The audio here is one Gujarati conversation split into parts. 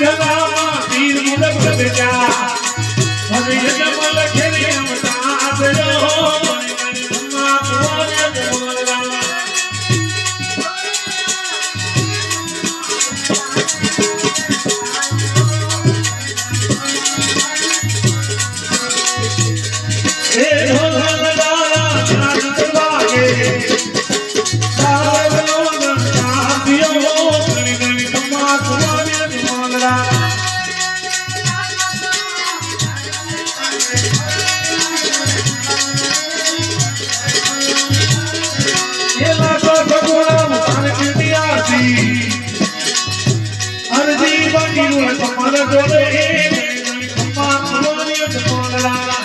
जगा वीर मुदक बेटा ગોરે મેળવી પપ્પા ગોરે કોલરા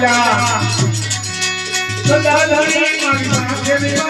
રાજા સદા ધણી મારી સાથે